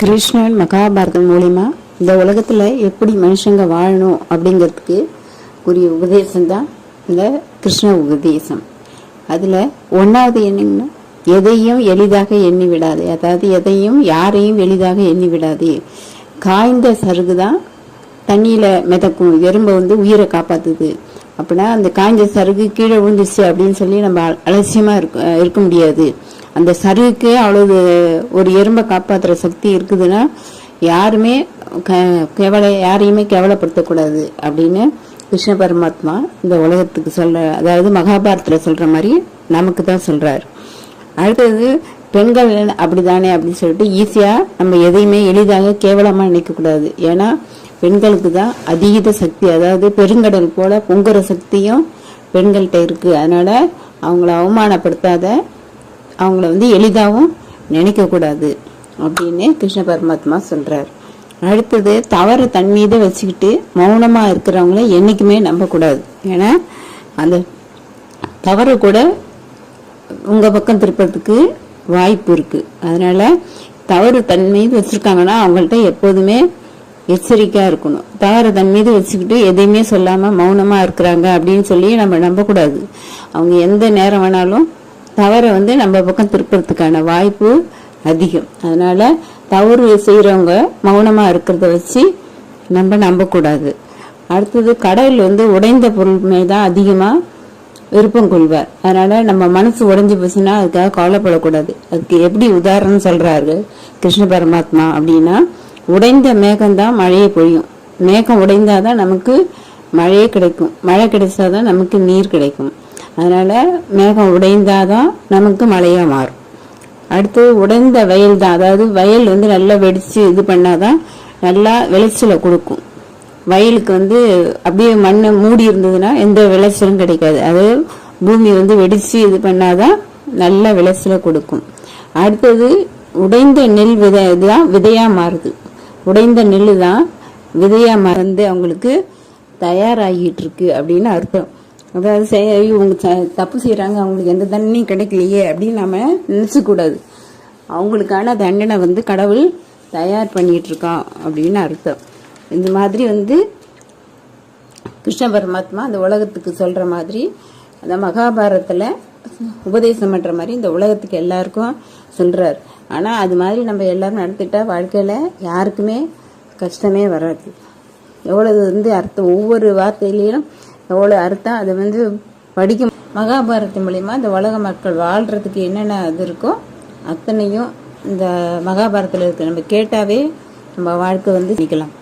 கிருஷ்ணன் மகாபாரதம் மூலிமா இந்த உலகத்தில் எப்படி மனுஷங்க வாழணும் அப்படிங்கிறதுக்கு உரிய உபதேசம் தான் இந்த கிருஷ்ண உபதேசம். அதில் ஒன்றாவது என்னங்கன்னா எதையும் எளிதாக எண்ணி விடாது. அதாவது எதையும் யாரையும் எளிதாக எண்ணி விடாது. காய்ந்த சருகு தான் தண்ணியில் மிதக்கும். எறும்பை வந்து உயிரை காப்பாத்துது. அப்படின்னா அந்த காய்ஞ்ச சருகு கீழே விழுந்துச்சு அப்படின்னு சொல்லி நம்ம அலட்சியமாக இருக்க இருக்க முடியாது. அந்த சருகுக்கே அவ்வளவு ஒரு எறும்பை காப்பாற்றுற சக்தி இருக்குதுன்னா யாருமே க- கேவல யாரையுமே கேவலப்படுத்தக்கூடாது அப்படின்னு கிருஷ்ண பரமாத்மா இந்த உலகத்துக்கு சொல்ற அதாவது மகாபாரத்தில் சொல்ற மாதிரி நமக்கு தான் சொல்றாரு. அடுத்தது பெண்கள் அப்படிதானே அப்படின்னு சொல்லிட்டு ஈஸியாக நம்ம எதையுமே எளிதாக கேவலமாக நினைக்கக்கூடாது. ஏன்னா பெண்களுக்கு தான் அதீத சக்தி அதாவது பெருங்கடல் போல பொங்குற சக்தியும் பெண்கள்கிட்ட இருக்குது அதனால் அவங்கள அவமானப்படுத்தாத அவங்கள வந்து எளிதாகவும் நினைக்கக்கூடாது அப்படின்னு கிருஷ்ண பரமாத்மா சொல்கிறார் அடுத்தது தவறு தன் மீது வச்சுக்கிட்டு மௌனமாக இருக்கிறவங்கள என்றைக்குமே நம்பக்கூடாது. ஏன்னா அந்த தவறு கூட உங்கள் பக்கம் திருப்பறதுக்கு வாய்ப்பு இருக்குது அதனால் தவறு தன் மீது அவங்கள்ட்ட எப்போதுமே எச்சரிக்கையாக இருக்கணும். தவறு தன் மீது வச்சுக்கிட்டு எதையுமே சொல்லாமல் மௌனமாக இருக்கிறாங்க அப்படின்னு சொல்லி நம்ம நம்பக்கூடாது. அவங்க எந்த நேரம் வேணாலும் தவறை வந்து நம்ம பக்கம் திருப்புறதுக்கான வாய்ப்பு அதிகம். அதனால் தவறு செய்கிறவங்க மௌனமாக இருக்கிறத வச்சு நம்ம நம்பக்கூடாது. அடுத்தது கடவுள் வந்து உடைந்த பொருள்மே தான் அதிகமாக விருப்பம் கொள்வார். அதனால் நம்ம மனசு உடைஞ்சு போச்சுன்னா அதுக்காக கவலைப்படக்கூடாது. அதுக்கு எப்படி உதாரணம் சொல்கிறாரு கிருஷ்ண பரமாத்மா அப்படின்னா உடைந்த மேகம்தான் மழையை பொழியும். மேகம் உடைந்தாதான் நமக்கு மழையே கிடைக்கும். மழை கிடைச்சாதான் நமக்கு நீர் கிடைக்கும். அதனால் மேகம் உடைந்தாதான் நமக்கு மழையாக மாறும். அடுத்து உடைந்த வயல் தான் அதாவது வயல் வந்து நல்லா வெடித்து இது பண்ணாதான் நல்லா விளைச்சலை கொடுக்கும். வயலுக்கு வந்து அப்படியே மண்ணை மூடி இருந்ததுன்னா எந்த விளைச்சலும் கிடைக்காது. அது பூமி வந்து வெடித்து இது பண்ணாதான் நல்ல விளைச்சலை கொடுக்கும். அடுத்தது உடைந்த நெல் விதை இதுதான் விதையாக மாறுது. உடைந்த நெல் தான் விதையாக மறந்து அவங்களுக்கு தயாராகிட்டு இருக்கு அப்படின்னு அர்த்தம். அதாவது செய்ய இவங்க தப்பு செய்கிறாங்க அவங்களுக்கு எந்த தண்டனையும் கிடைக்கலையே அப்படின்னு நம்ம நினச்சக்கூடாது அவங்களுக்கான தண்டனை வந்து கடவுள் தயார் பண்ணிட்டு இருக்கான் அப்படின்னு அர்த்தம். இந்த மாதிரி வந்து கிருஷ்ண பரமாத்மா அந்த உலகத்துக்கு சொல்கிற மாதிரி அந்த மகாபாரதத்தில் உபதேசம் பண்ணுற மாதிரி இந்த உலகத்துக்கு எல்லாருக்கும் சொல்கிறார் ஆனால் அது மாதிரி நம்ம எல்லோரும் நடத்திட்டா வாழ்க்கையில் யாருக்குமே கஷ்டமே வராது. எவ்வளவு வந்து அர்த்தம் ஒவ்வொரு வார்த்தையிலையும் எவ்வளவு அர்த்தம்? அதை வந்து படிக்கும் மகாபாரதம் மூலிமா இந்த உலக மக்கள் வாழ்கிறதுக்கு என்னென்ன இது இருக்கோ அத்தனையும் இந்த மகாபாரதத்தில் இருக்கு. நம்ம கேட்டாவே நம்ம வாழ்க்கை வந்து நிற்கலாம்